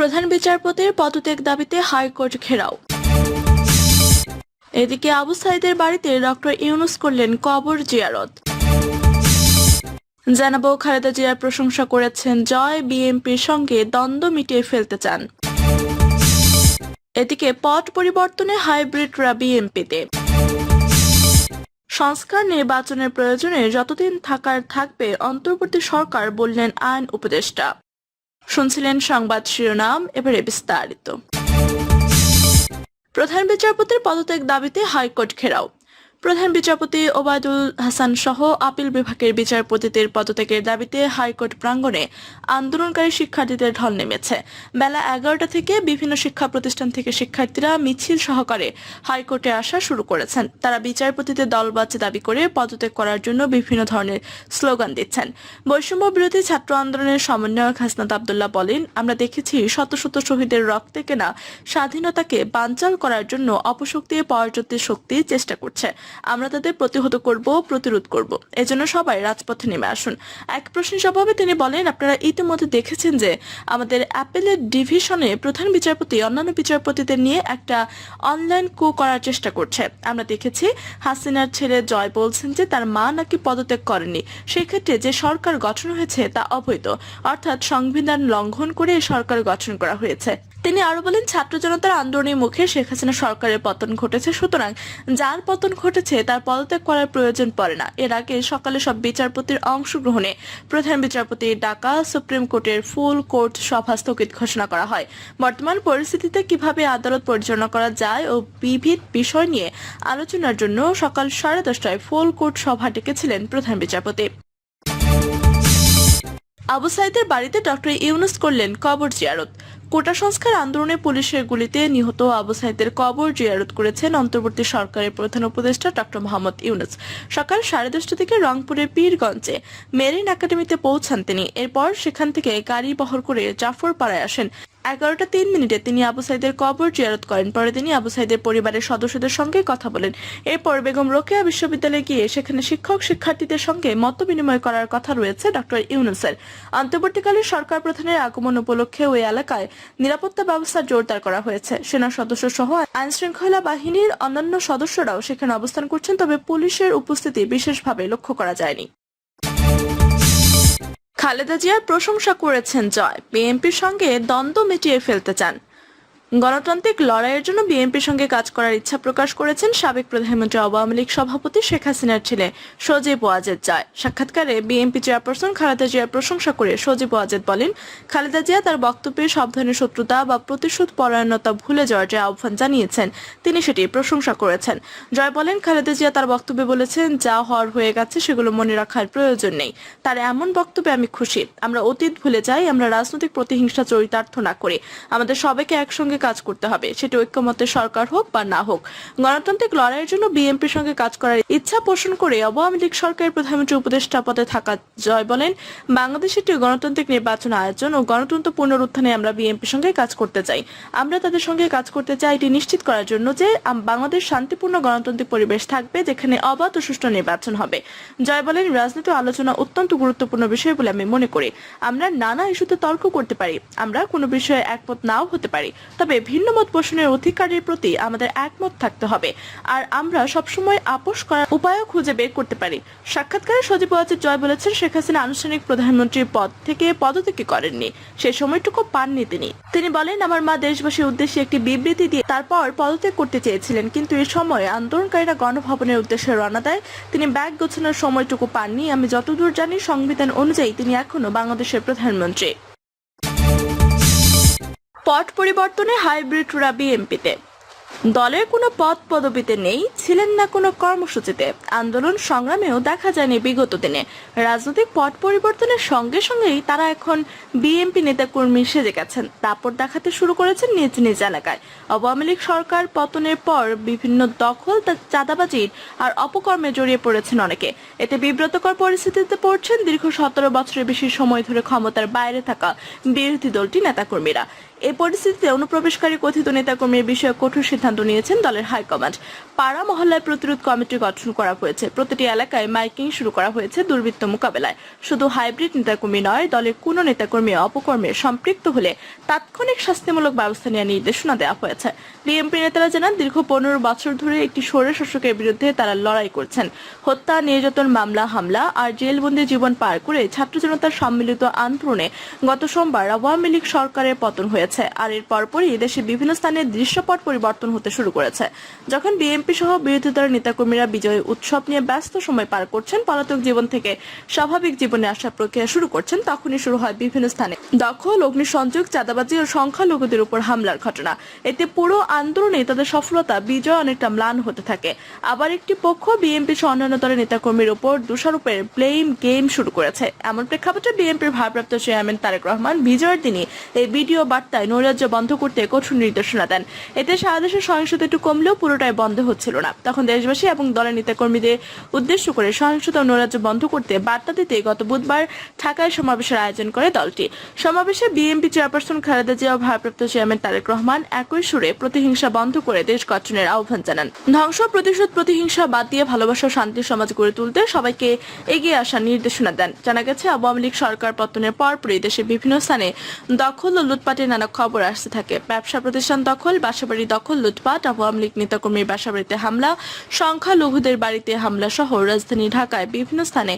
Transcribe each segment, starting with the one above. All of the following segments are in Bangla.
প্রধান বিচারপতির পদত্যাগ দাবিতে হাইকোর্ট ঘেরাও। এদিকে আবু সাইদের বাড়িতে ডক্টর ইউনুস করলেন কবর জিয়ারত। জানাব, খালেদা জিয়ার প্রশংসা করেছেন জয়, বিএনপির সঙ্গে দ্বন্দ্ব মিটিয়ে ফেলতে চান। এদিকে পট পরিবর্তনে হাইব্রিডরা বিএনপিতে। সংস্কার নির্বাচনের প্রয়োজনে যতদিন থাকার থাকবে, অন্তর্বর্তী সরকার বললেন আইন উপদেষ্টা। শুনছিলেন সংবাদ শিরোনাম এবারে বিস্তারিত। প্রধান বিচারপতির পদত্যাগ দাবিতে হাইকোর্ট ঘেরাও। প্রধান বিচারপতি ওবায়দুল হাসান সহ আপিল বিভাগের বিচারপতিদের পদত্যাগের দাবিতে হাইকোর্ট প্রাঙ্গণে আন্দোলনকারী শিক্ষার্থীদের ঢল নেমেছে। বেলা এগারোটা থেকে বিভিন্ন শিক্ষা প্রতিষ্ঠান থেকে শিক্ষার্থীরা মিছিল সহকারে হাইকোর্টে আসা শুরু করেছেন। তারা বিচারপতিদের দলবাচ্য দাবি করে পদত্যাগ করার জন্য বিভিন্ন ধরনের স্লোগান দিচ্ছেন। বৈষম্য বিরোধী ছাত্র আন্দোলনের সমন্বয়ক হাসনাত আবদুল্লাহ বলেন, আমরা দেখেছি শত শত শহীদের রক্তে কেনা স্বাধীনতাকে বানচাল করার জন্য অপশক্তি পরাজতির শক্তি চেষ্টা করছে। আমরা তাদের প্রতিহত করব, প্রতিরোধ করব। এজন্য সবাই রাজপথে নেমে আসুন। এক প্রশ্নের জবাবে তিনি বলেন, আপনারা ইতিমধ্যে দেখেছেন যে আমাদের অ্যাপেলের ডিভিশনে প্রধান বিচারপতি, অন্যান্য বিচারপতিদের নিয়ে একটা অনলাইন কো করার চেষ্টা করছে। আমরা দেখেছি হাসিনার ছেলে জয় বলছেন যে তার মা নাকি পদত্যাগ করেনি। সেক্ষেত্রে যে সরকার গঠন হয়েছে তা অবৈধ। অর্থাৎ সংবিধান লঙ্ঘন করে সরকার গঠন করা হয়েছে। তিনি আরও বলেন, ছাত্র জনতার আন্দোলনের মুখে শেখ হাসিনা সরকারের পতন ঘটেছে, সুতরাং যার পতন ঘটেছে তার পদত্যাগ করার প্রয়োজন পড়ে না। এর আগে সকালে সব বিচারপতির অংশগ্রহণে প্রধান বিচারপতির ডাকা সুপ্রিম কোর্টের ফুল কোর্ট সভা স্থগিত ঘোষণা করা হয়। বর্তমান পরিস্থিতিতে কীভাবে আদালত পরিচালনা করা যায় ও বিবিধ বিষয় নিয়ে আলোচনার জন্য সকাল সাড়ে দশটায় ফুল কোর্ট সভা ডেকেছিলেন প্রধান বিচারপতি। আবু সাইদের বাড়িতে ডক্টর ইউনুস করলেন কবর জিয়ারত। কোটা সংস্কার আন্দোলনে পুলিশের গুলিতে নিহত আবু সাইদের কবর জিয়ারত করেছেন অন্তর্বর্তী সরকারের প্রধান উপদেষ্টা ডক্টর মোহাম্মদ ইউনুস। সকাল সাড়ে দশটা থেকে রংপুরের পীরগঞ্জে মেরিন একাডেমিতে পৌঁছান তিনি। এরপর সেখান থেকে গাড়ি বহর করে জাফর পাড়ায় আসেন। এগারোটা তিন মিনিটে তিনি আবু সাইদের কবর জিয়ারত করেন। পরে তিনি আবু সাইদের পরিবারের সদস্যদের সঙ্গে কথা বলেন। এরপর বেগম রোকেয়া বিশ্ববিদ্যালয়ে গিয়ে সেখানে শিক্ষক শিক্ষার্থীদের সঙ্গে মত বিনিময় করার কথা রয়েছে ডক্টর ইউনুসের। অন্তর্বর্তীকালে সরকার প্রধানের আগমন উপলক্ষে ওই এলাকায় নিরাপত্তা ব্যবস্থা জোরদার করা হয়েছে। সেনা সদস্য সহ আইন শৃঙ্খলা বাহিনীর অন্যান্য সদস্যরাও সেখানে অবস্থান করছেন, তবে পুলিশের উপস্থিতি বিশেষভাবে লক্ষ্য করা যায়নি। খালেদা জিয়ার প্রশংসা করেছেন জয়। বিএনপির সঙ্গে দ্বন্দ্ব মিটিয়ে ফেলতে চান। গণতান্ত্রিক লড়াইয়ের জন্য বিএনপির সঙ্গে কাজ করার ইচ্ছা প্রকাশ করেছেন সাবেক প্রধানমন্ত্রী আওয়ামী লীগ সভাপতি শেখ হাসিনার ছেলে সজীব ওয়াজেদ জয়। সাক্ষাৎকারে বিএনপি চেয়ারপারসন খালেদা জিয়ার প্রশংসা করে সজীব ওয়াজেদ বলেন, খালেদা জিয়া তার বক্তব্যে সব ধরনের শত্রুতা বা প্রতিশোধ পরায়ণতা ভুলে যাওয়ার যে আহ্বান জানিয়েছেন, তিনি সেটি প্রশংসা করেছেন। জয় বলেন, খালেদা জিয়া তার বক্তব্যে বলেছেন, যা হওয়ার হয়ে গেছে সেগুলো মনে রাখার প্রয়োজন নেই। তার এমন বক্তব্যে আমি খুশি। আমরা অতীত ভুলে যাই, আমরা রাজনৈতিক প্রতিহিংসা চরিতার্থ না করি। আমাদের সবাইকে একসঙ্গে কাজ করতে হবে। সেটি ঐক্যমতের সরকার হোক বা না হোক। গণতান্ত্রিক লড়াইয়ের জন্য বিএনপির সঙ্গে কাজ করার ইচ্ছা পোষণ করে আওয়ামী লীগ সরকারের প্রধানমন্ত্রী উপদেষ্টা পদে থাকা জয় বলেন, বাংলাদেশ একটি গণতান্ত্রিক নির্বাচন আয়োজন ও গণতন্ত্র পুনরুত্থানে আমরা বিএনপির সঙ্গে কাজ করতে চাই। আমরা তাদের সঙ্গে কাজ করতে চাই এটি নিশ্চিত করার জন্য যে বাংলাদেশ শান্তিপূর্ণ গণতান্ত্রিক পরিবেশ থাকবে যেখানে অবাধ ও সুষ্ঠু নির্বাচন হবে। জয় বলেন রাজনীতি আলোচনা অত্যন্ত গুরুত্বপূর্ণ বিষয় বলে আমি মনে করি। আমরা নানা ইস্যুতে তর্ক করতে পারি। আমরা কোনো বিষয়ে একমত নাও হতে পারি। তবে ভিন্ন মত পোষণের অধিকারের প্রতি আমাদের একমত থাকতে হবে। আর আমরা সবসময় আপোষ করার উপায়ও খুঁজে বের করতে পারি। সাক্ষাৎকারে সজীব ওয়াজেদ জয় বলেছেন, শেখ হাসিনা আনুষ্ঠানিক প্রধানমন্ত্রীর পদ থেকে পদত্যাগী করেননি। সেই সময়টুকু পাননি তিনি। তিনি বলেন, আমার মা দেশবাসীর উদ্দেশ্যে একটি বিবৃতি দিয়ে তারপর পদত্যাগ করতে চেয়েছিলেন, কিন্তু এই সময় আন্দোলনকারীরা গণভবনের উদ্দেশ্যে রওনা দেয়। তিনি ব্যাগ গোছানোর সময়টুকু পাননি। আমি যতদূর জানি, সংবিধান অনুযায়ী তিনি এখনও বাংলাদেশের প্রধানমন্ত্রী। পট পরিবর্তনে হাইব্রিড হাইব্রিডরা বিএনপিতে দলের কোনো পদ পদবিতে নেই, ছিলেন না কোনো কর্মসূচিতে। আন্দোলন সংগ্রামেও দেখা যায়নি বিগত দিনে। রাজনৈতিক পট পরিবর্তনের সঙ্গে সঙ্গেই তারা এখন বিএনপি নেতাকর্মী সেজে গেছেন। দাপট দেখাতে শুরু করেছেন নিজ নিজ এলাকায়। আওয়ামী লীগ সরকার পতনের পর বিভিন্ন দখল চাঁদাবাজির আর অপকর্মে জড়িয়ে পড়েছেন অনেকে। এতে বিব্রতকর পরিস্থিতিতে পড়ছেন দীর্ঘ সতেরো বছরের বেশি সময় ধরে ক্ষমতার বাইরে থাকা বিরোধী দলটি নেতাকর্মীরা। এই পরিস্থিতিতে অনুপ্রবেশকারী কথিত নেতাকর্মীর বিষয়ে কঠোর সিদ্ধান্ত নিয়েছেন দলের হাইকমান্ড পাড়া মহল্লায় প্রতিরোধ কমিটি গঠন করা হয়েছে। প্রতিটি এলাকায় মাইকিং শুরু করা হয়েছে দুর্বৃত্ত মোকাবেলায়। শুধু হাইব্রিড নেতাকর্মী নয়, দলের কোনো নেতাকর্মী অপকর্মে সম্পৃক্ত হলে তাৎক্ষণিক শাস্তিমূলক ব্যবস্থা নেওয়ার নির্দেশনা দেওয়া হয়েছে। বিএনপি নেতারা জানান, দীর্ঘ পনেরো বছর ধরে একটি স্বৈর শাসকের বিরুদ্ধে তারা লড়াই করছেন। হত্যা, নির্যাতন, মামলা, হামলা আর জেলবন্দি জীবন পার করে ছাত্র জনতার সম্মিলিত আন্দোলনে গত সোমবার আওয়ামী লীগ সরকারের পতন হয়েছে। আর এর পরপরই দেশের বিভিন্ন স্থানে দৃশ্যপট পরিবর্তন হতে শুরু করেছে। যখন বিএনপি সহ বিরোধী দলের নেতাকর্মীরা বিজয় উৎসব নিয়ে ব্যস্ত সময় পার করছেন, পলাতক জীবন থেকে স্বাভাবিক জীবনে আসার প্রক্রিয়া শুরু করছেন, তখনই শুরু হয় বিভিন্ন স্থানে দখল অগ্নিসংযোগ, চাঁদাবাজি ও সংখ্যালঘুদের উপর হামলার ঘটনা। এতে পুরো আন্দোলনে তাদের সফলতা, বিজয় অনেকটা ম্লান হতে থাকে। আবার একটি পক্ষ বিএনপি সহ অন্যান্য দলের নেতাকর্মীর উপর দোষারোপের ব্লেম গেম শুরু করেছে। এমন প্রেক্ষাপটে বিএনপির ভারপ্রাপ্ত চেয়ারম্যান তারেক রহমান, বিজয়ের দিনই এই ভিডিও বার্তায় নৈরাজ্য বন্ধ করতে কঠোর নির্দেশনা দেন। এতে সারা দেশের সহিংসতা একটু কমলেও পুরোটাই বন্ধ হচ্ছিল না। তখন দেশবাসী এবং দলের নেতাকর্মীদের উদ্দেশ্য করে সহিংসতা ও নৈরাজ্য বন্ধ করতে বার্তা দিতে গত বুধবার ঢাকায় সমাবেশের আয়োজন করে দলটি। সমাবেশে বিএনপি চেয়ারপারসন খালেদা জিয়া ও ভারপ্রাপ্ত চেয়ারম্যান তারেক রহমান একই সুরে প্রতিহিংসা বন্ধ করে দেশ গঠনের আহ্বান জানান। ধ্বংস, প্রতিশোধ, প্রতিহিংসা বাদ দিয়ে ভালোবাসা শান্তির সমাজ গড়ে তুলতে সবাইকে এগিয়ে আসার নির্দেশনা দেন। জানা গেছে, আওয়ামী লীগ সরকার পতনের পরপরই দেশের বিভিন্ন স্থানে দখল ও লুটপাটের নানা খবর আসতে থাকে। ব্যবসা প্রতিষ্ঠান দখল, বাসাবাড়ি দখল, লুটপাট আওয়ামী লীগ নেতাকর্মীর বাসাবাড়িতে হামলা, সংখ্যালঘুদের বাড়িতে হামলা সহ রাজধানী ঢাকায় বিভিন্ন স্থানে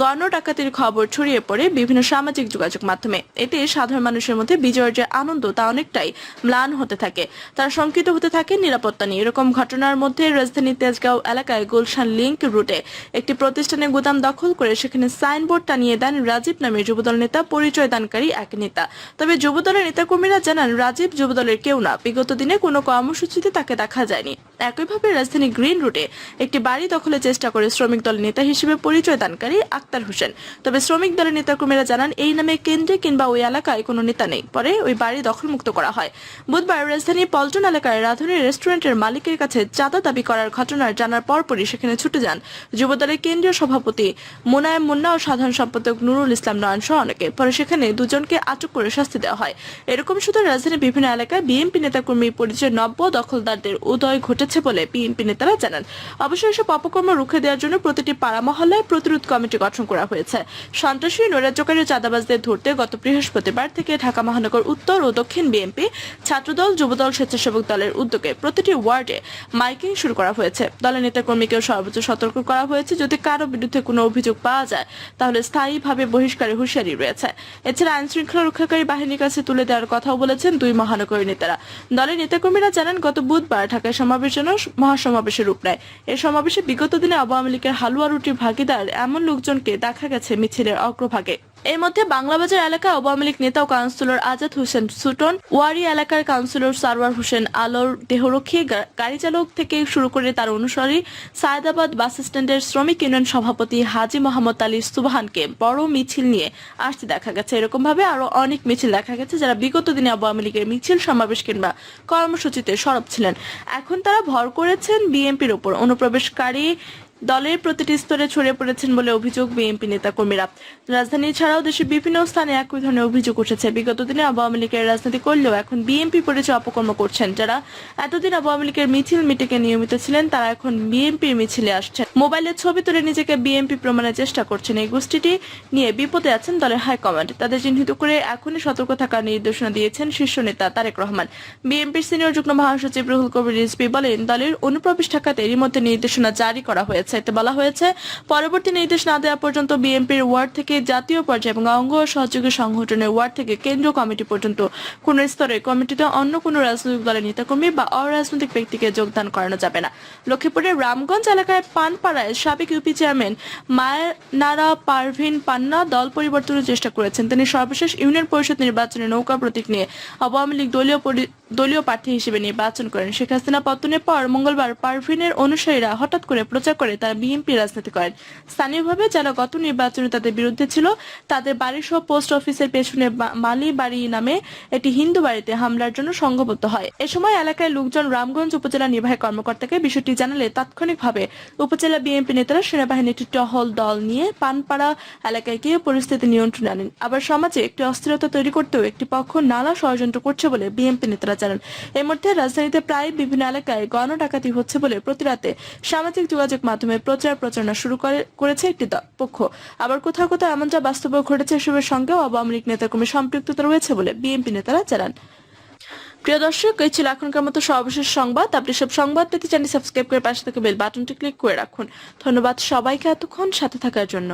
গণ ডাকাতির খবর ছড়িয়ে পড়ে বিভিন্ন সামাজিক যোগাযোগ মাধ্যমে। এতে সাধারণ মানুষের মধ্যে বিজয়ের যে আনন্দ, তা অনেকটাই ম্লান হতে থাকে। তারা শঙ্কিত হতে থাকে নিরাপত্তা নিয়ে। এরকম ঘটনার মধ্যে রাজধানী তেজগাঁও এলাকায় গুলশান লিংক রুটে একটি প্রতিষ্ঠানের গুদাম দখল করে সেখানে সাইনবোর্ড টানিয়ে দেন রাজীব নামের যুবদল নেতা পরিচয় দানকারী এক নেতা। তবে যুবদলের নেতাকর্মীরা জানান রাজীব যুবদলের কেউ না। বিগত দিনে কোনো কর্মসূচিতে তাকে দেখা যায়নি। একইভাবে রাজধানী গ্রিন রুটে একটি বাড়ি দখলের চেষ্টা করে শ্রমিক দলের নেতা হিসেবে পরিচয় দানকারী আক্তার হোসেন। তবে শ্রমিক দলের নেতাকর্মীরা জানান, এই নামে কেন্দ্রে কিংবা ওই এলাকায় কোনো নেতা নেই। পরে ওই বাড়ি দখলমুক্ত করা হয়। বুধবার রাজধানীর পল্টন এলাকায় রাধুনী রেস্টুরেন্টের মালিকের কাছে চাঁদা দাবি করার ঘটনার জানার পরপরই সেখানে ছুটে যান যুবদলের কেন্দ্রীয় সভাপতি মোনায়েম মুন্না ও সাধারণ সম্পাদক নুরুল ইসলাম নয়ন সহ অনেকে। পরে সেখানে দুজনকে আটক করে শাস্তি দেওয়া হয়। এরকম শুধু রাজধানীর বিভিন্ন এলাকায় বিএনপি নেতাকর্মী পরিচয় নব্য দখলদারদের উদয় ঘটেছে বলে বিএনপি নেতারা জানান। অবশ্য এসব অপকর্ম রুখে দেওয়ার জন্য প্রতিটি পাড়া মহল্লায় প্রতিরোধ কমিটি গঠন করা হয়েছে। সন্ত্রাসী নৈরাজ্যকারী চাঁদাবাজদের ধরতে গত বৃহস্পতিবার থেকে ঢাকা মহানগর উত্তর ও দক্ষিণ বিএনপি ছাত্রদল, যুবদল, স্বেচ্ছাসেবক দলের উদ্যোগে প্রতিটি ওয়ার্ডে মাইকিং শুরু করা হয়েছে। দলের নেতাকর্মীকেও সর্বোচ্চ সতর্ক করা হয়েছে যদি কারও বিরুদ্ধে কোনো অভিযোগ পাওয়া যায়, তাহলে স্থায়ীভাবে বহিষ্কারের হুঁশিয়ারি রয়েছে। এছাড়া আইন শৃঙ্খলা রক্ষাকারী বাহিনীর কাছে তুলে দেওয়ার কথাও বলেছেন দুই মহানগরী নেতারা। দলের নেতাকর্মীরা জানান, গত বুধবার ঢাকায় সমাবেশ যেন মহাসমাবেশের রূপ নেয়। এই সমাবেশে বিগত দিনে আওয়ামী লীগের হালুয়া রুটির ভাগিদার এমন লোকজনকে দেখা গেছে মিছিলের অগ্রভাগে। এর মধ্যে বাংলাবাজার এলাকা আওয়ামী লীগ নেতা ও কাউন্সিলর আজাদ হোসেন সুটন, ওয়ারি এলাকার কাউন্সিলর সারওয়ার হোসেন আলোর দেহরক্ষী গাড়ি চালক থেকে শুরু করে তার অনুসারী সায়দাবাদ বাস স্ট্যান্ডের শ্রমিক ইউনিয়ন সভাপতি হাজি মোহাম্মদ আলী সুবাহানকে বড় মিছিল নিয়ে আসতে দেখা গেছে। এরকম ভাবে আরও অনেক মিছিল দেখা গেছে যারা বিগত দিনে আওয়ামী লীগের মিছিল, সমাবেশ কিংবা কর্মসূচিতে সরব ছিলেন। এখন তারা ভর করেছেন বিএনপির উপর অনুপ্রবেশকারী দলের প্রতিটি স্তরে ছড়িয়ে পড়েছেন বলে অভিযোগ বিএনপি নেতা নেতাকর্মীরা। রাজধানী ছাড়াও দেশের বিভিন্ন স্থানে একই ধরনের অভিযোগ উঠেছে। বিগত দিনে আওয়ামী লীগের রাজনীতি করলেও এখন বিএনপি পরিচয় অপকর্ম করছেন যারা। এতদিন আওয়ামী লীগের মিছিল মিটিংয়ে নিয়মিত ছিলেন, তারা এখন বিএনপির মিছিলে আসছেন। মোবাইলে ছবি তুলে নিজেকে বিএনপি প্রমাণের চেষ্টা করছেন। এই গোষ্ঠীটি নিয়ে বিপদে আছেন দলের হাইকমান্ড। তাদের চিহ্নিত করে এখনই সতর্ক থাকার নির্দেশনা দিয়েছেন শীর্ষ নেতা তারেক রহমান। বিএনপির সিনিয়র যুগ্ম মহাসচিব রুহুল কবির রিজভি বলেন, দলের অনুপ্রবেশ ঠেকাতে এরই মধ্যে নির্দেশনা জারি করা হয়েছে। এতে বলা হয়েছে, পরবর্তী নির্দেশ না দেওয়া পর্যন্ত বিএনপির ওয়ার্ড থেকে জাতীয় পর্যায়ে এবং অঙ্গ ও সহযোগী সংগঠনের ওয়ার্ড থেকে কেন্দ্রীয় কমিটি পর্যন্ত কোন স্তরে কমিটিতে অন্য কোনো রাজনৈতিক দলের নেতাকর্মী বা অরাজনৈতিক ব্যক্তিকে যোগদান করানো যাবে না। লক্ষ্মীপুরের রামগঞ্জ এলাকায় পানপাড়ায় সাবেক ইউপি চেয়ারম্যান মায়নারা পারভিন পান্না দল পরিবর্তনের চেষ্টা করেছেন। তিনি সর্বশেষ ইউনিয়ন পরিষদ নির্বাচনে নৌকা প্রতীক নিয়ে আওয়ামী লীগ দলীয় দলীয় প্রার্থী হিসেবে নির্বাচন করেন শেখ হাসিনা। পতনের পর মঙ্গলবার পারভিনের অনুসারীরা হঠাৎ করে প্রচার করে তারা বিএনপি রাজনীতি করেন। স্থানীয়ভাবে যারা গত নির্বাচনে তাদের বিরুদ্ধে ছিল, তাদের বাড়ি সহ পোস্ট অফিসের পেছনে মালি বাড়ি নামে একটি হিন্দু বাড়িতে হামলার জন্য সংঘবদ্ধ হয়। এ সময় এলাকায় লোকজন রামগঞ্জ উপজেলা নির্বাহী কর্মকর্তাকে বিষয়টি জানালে তাৎক্ষণিকভাবে উপজেলা বিএনপি নেতারা সেনাবাহিনীর একটি টহল দল নিয়ে পানপাড়া এলাকায় গিয়ে পরিস্থিতি নিয়ন্ত্রণে আনেন। আবার সমাজে একটি অস্থিরতা তৈরি করতেও একটি পক্ষ নানা ষড়যন্ত্র করছে বলে বিএনপি নেতারা জানান। এর মধ্যে রাজধানীতে প্রায় বিভিন্ন এলাকায় গণ ডাকাতি হচ্ছে বলে প্রতিরাতে সামাজিক যোগাযোগ মাধ্যমে প্রচার প্রচারণা শুরু করে, করেছে একটি পক্ষ। আবার কোথাও কোথাও এমনটা বাস্তবে ঘটেছে এসবের সঙ্গেও আওয়ামী লীগ নেতাকর্মীর সম্পৃক্ততা রয়েছে বলে বিএনপি নেতারা জানান। প্রিয় দর্শক, এই ছিল এখনকার মতো সর্বশেষ সংবাদ। আপনি সব সংবাদ পেতে চ্যানেল সাবস্ক্রাইব করে পাশে থেকে বেল বাটনটি ক্লিক করে রাখুন। ধন্যবাদ সবাইকে এতক্ষণ সাথে থাকার জন্য।